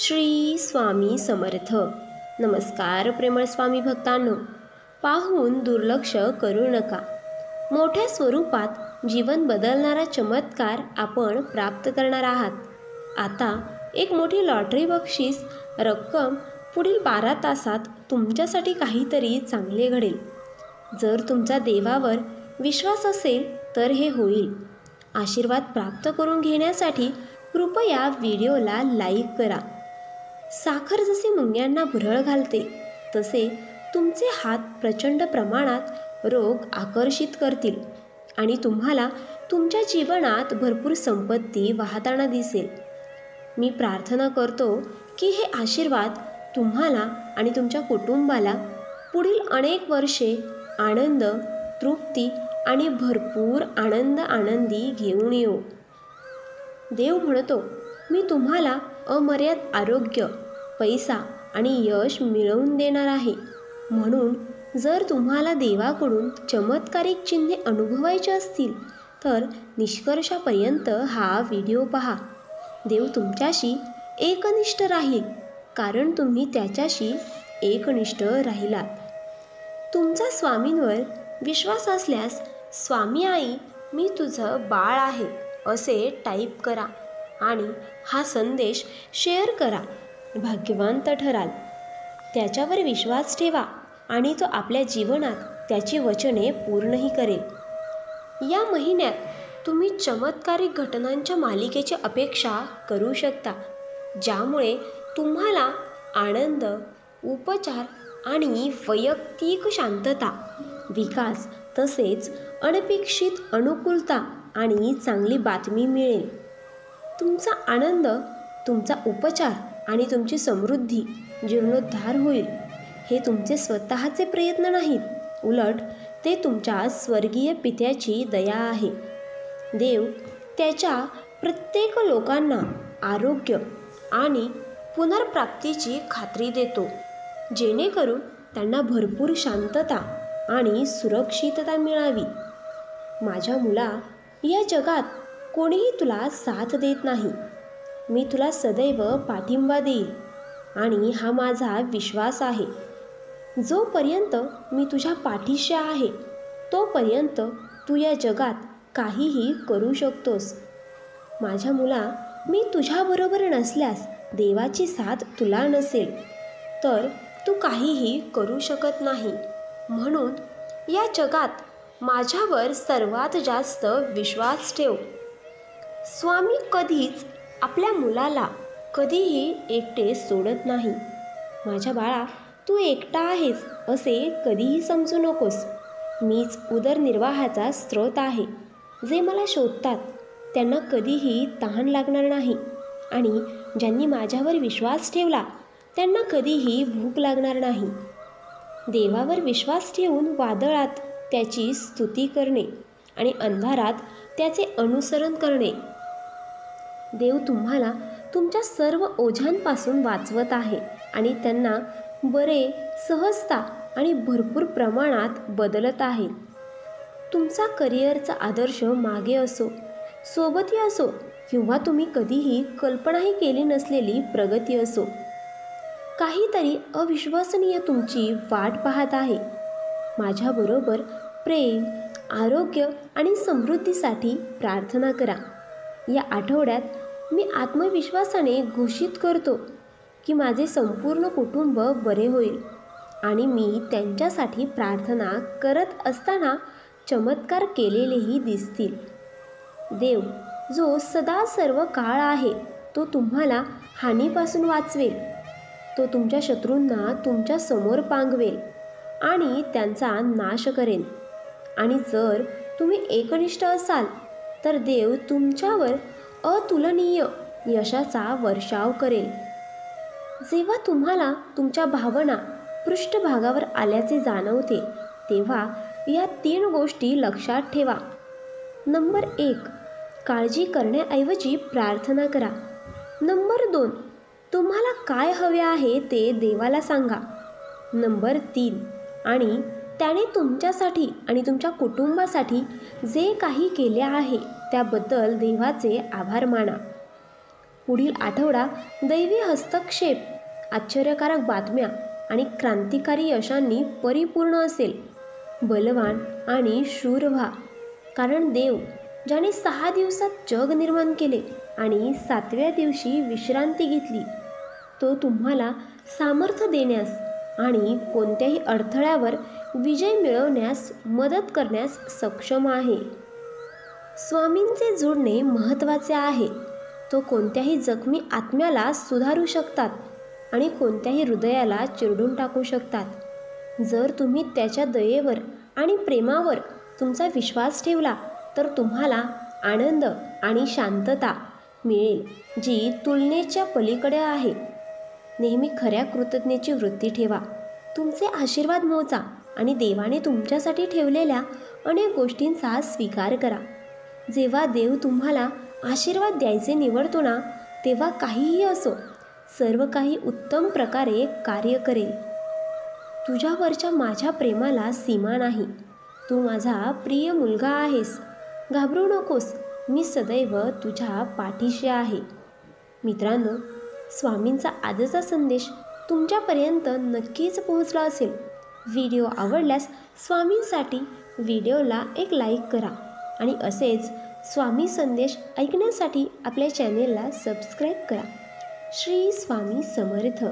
श्री स्वामी समर्थ. नमस्कार प्रेमळ स्वामी भक्तांनो. पाहून दुर्लक्ष करू नका. मोठ्या स्वरूपात जीवन बदलणारा चमत्कार आपण प्राप्त करणार आहात. आता एक मोठी लॉटरी बक्षीस रक्कम पुढील बारा तासात तुमच्यासाठी काहीतरी चांगले घडेल. जर तुमचा देवावर विश्वास असेल तर हे होईल. आशीर्वाद प्राप्त करून घेण्यासाठी कृपया व्हिडिओला लाईक करा. साखर जसे मुंग्यांना भुरळ घालते तसे तुमचे हात प्रचंड प्रमाणात रोग आकर्षित करतील आणि तुम्हाला तुमच्या जीवनात भरपूर संपत्ती वाहताना दिसेल. मी प्रार्थना करतो की हे आशीर्वाद तुम्हाला आणि तुमच्या कुटुंबाला पुढील अनेक वर्षे आनंद तृप्ती आणि भरपूर आनंद आनंदी घेऊन येऊ देव म्हणतो मी तुम्हाला अमर्याद आरोग्य पैसा आणि यश मिळवून देणार आहे. म्हणून जर तुम्हाला देवाकडून चमत्कारिक चिन्हे अनुभवायचे असतील तर निष्कर्षापर्यंत हा व्हिडिओ पहा. देव तुमच्याशी एकनिष्ठ राहील कारण तुम्ही त्याच्याशी एकनिष्ठ राहिलात. तुमचा स्वामींवर विश्वास असल्यास स्वामी आई मी तुझं बाळ आहे असे टाईप करा आणि हा संदेश शेअर करा. भाग्यवंत ठराल. त्याच्यावर विश्वास ठेवा आणि तो आपल्या जीवनात त्याची वचने पूर्णही करेल. या महिन्यात तुम्ही चमत्कारिक घटनांच्या मालिकेची अपेक्षा करू शकता ज्यामुळे तुम्हाला आनंद उपचार आणि वैयक्तिक शांतता विकास तसेच अनपेक्षित अनुकूलता आणि चांगली बातमी मिळेल. तुमचा आनंद तुमचा उपचार आणि तुमची समृद्धी जीर्णोद्धार होईल. हे तुमचे स्वतःचे प्रयत्न नाहीत. उलट ते तुमच्या स्वर्गीय पित्याची दया आहे. देव त्याच्या प्रत्येक लोकांना आरोग्य आणि पुनर्प्राप्तीची खात्री देतो जेणेकरून त्यांना भरपूर शांतता आणि सुरक्षितता मिळावी. माझ्या मुला या जगात कोणीही तुला साथ देत नाही. मी तुला सदैव पाठिंबा देईल आणि हा माझा विश्वास आहे. जोपर्यंत मी तुझ्या पाठीशी आहे तोपर्यंत तू या जगात काहीही करू शकतोस. माझ्या मुला मी तुझ्याबरोबर नसल्यास देवाची साथ तुला नसेल तर तू काहीही करू शकत नाही. म्हणून या जगात माझ्यावर सर्वात जास्त विश्वास ठेव. स्वामी कधीच आपल्या मुलाला कधीही एकटे सोडत नाही. माझ्या बाळा तू एकटा आहेस असे कधीही समजू नकोस. मीच उदरनिर्वाहाचा स्रोत आहे. जे मला शोधतात त्यांना कधीही तहान लागणार नाही. आणि ज्यांनी माझ्यावर विश्वास ठेवला त्यांना कधीही भूक लागणार नाही. देवावर विश्वास ठेवून वादळात त्याची स्तुती करणे आणि अंधारात त्याचे अनुसरण करणे देव तुम्हाला तुमच्या सर्व ओझ्यांपासून वाचवत आहे आणि त्यांना बरे सहजता आणि भरपूर प्रमाणात बदलत आहे. तुमचा करिअरचा आदर्श मागे असो सोबती असो किंवा तुम्ही कधीही कल्पनाही केली नसलेली प्रगती असो. काहीतरी अविश्वसनीय तुमची वाट पाहत आहे. माझ्याबरोबर प्रेम आरोग्य आणि समृद्धीसाठी प्रार्थना करा. या आठवड्यात मी आत्मविश्वासाने घोषित करतो की माझे संपूर्ण कुटुंब बरे होईल आणि मी त्यांच्यासाठी प्रार्थना करत असताना चमत्कार केलेलेही दिसतील. देव जो सदा सर्व काळ आहे तो तुम्हाला हानीपासून वाचवेल. तो तुमच्या शत्रूंना तुमच्यासमोर पांगवेल आणि त्यांचा नाश करेल. आणि जर तुम्ही एकनिष्ठ असाल तर देव तुमच्यावर अतुलनीय यशाचा वर्षाव करेल. जेव्हा तुम्हाला तुमच्या भावना पृष्ठभागावर आल्याचे जाणवते तेव्हा या तीन गोष्टी लक्षात ठेवा. नंबर एक काळजी करण्याऐवजी प्रार्थना करा. नंबर दोन तुम्हाला काय हवे आहे ते देवाला सांगा. नंबर तीन आणि त्याने तुमच्यासाठी आणि तुमच्या कुटुंबासाठी जे काही केले आहे त्याबद्दल देवाचे आभार माना. पुढील आठवडा दैवी हस्तक्षेप आश्चर्यकारक बातम्या आणि क्रांतिकारी यशांनी परिपूर्ण असेल. बलवान आणि शूर व्हा. कारण देव ज्याने सहा दिवसात जग निर्माण केले आणि सातव्या दिवशी विश्रांती घेतली तो तुम्हाला सामर्थ्य देण्यास आणि कोणत्याही अडथळ्यावर विजय मिळवण्यास मदत करण्यास सक्षम आहे. स्वामींचे जोडणे महत्त्वाचे आहे. तो कोणत्याही जखमी आत्म्याला सुधारू शकतात आणि कोणत्याही हृदयाला चिरडून टाकू शकतात. जर तुम्ही त्याच्या दयेवर आणि प्रेमावर तुमचा विश्वास ठेवला तर तुम्हाला आनंद आणि शांतता मिळेल जी तुलनेच्या पलीकडे आहे. नेहमी खऱ्या कृतज्ञेची वृत्ती ठेवा. तुमचे आशीर्वाद मोजा. आणि देवाने तुमच्यासाठी ठेवलेल्या अनेक गोष्टींचा स्वीकार करा. जेव्हा देव तुम्हाला आशीर्वाद द्यायचे निवडतो ना तेव्हा काहीही असो सर्व काही उत्तम प्रकारे कार्य करेल. तुझ्यावरच्या माझ्या प्रेमाला सीमा नाही. तू माझा प्रिय मुलगा आहेस. घाबरू नकोस मी सदैव तुझ्या पाठीशी आहे. मित्रांनो स्वामींचा आजचा संदेश तुमच्यापर्यंत नक्कीच पोहोचला असेल. व्हिडिओ आवडल्यास स्वामींसाठी व्हिडिओला एक लाईक करा आणि असेच स्वामी संदेश ऐकण्यासाठी आपल्या चॅनेलला सबस्क्राईब करा. श्री स्वामी समर्थ.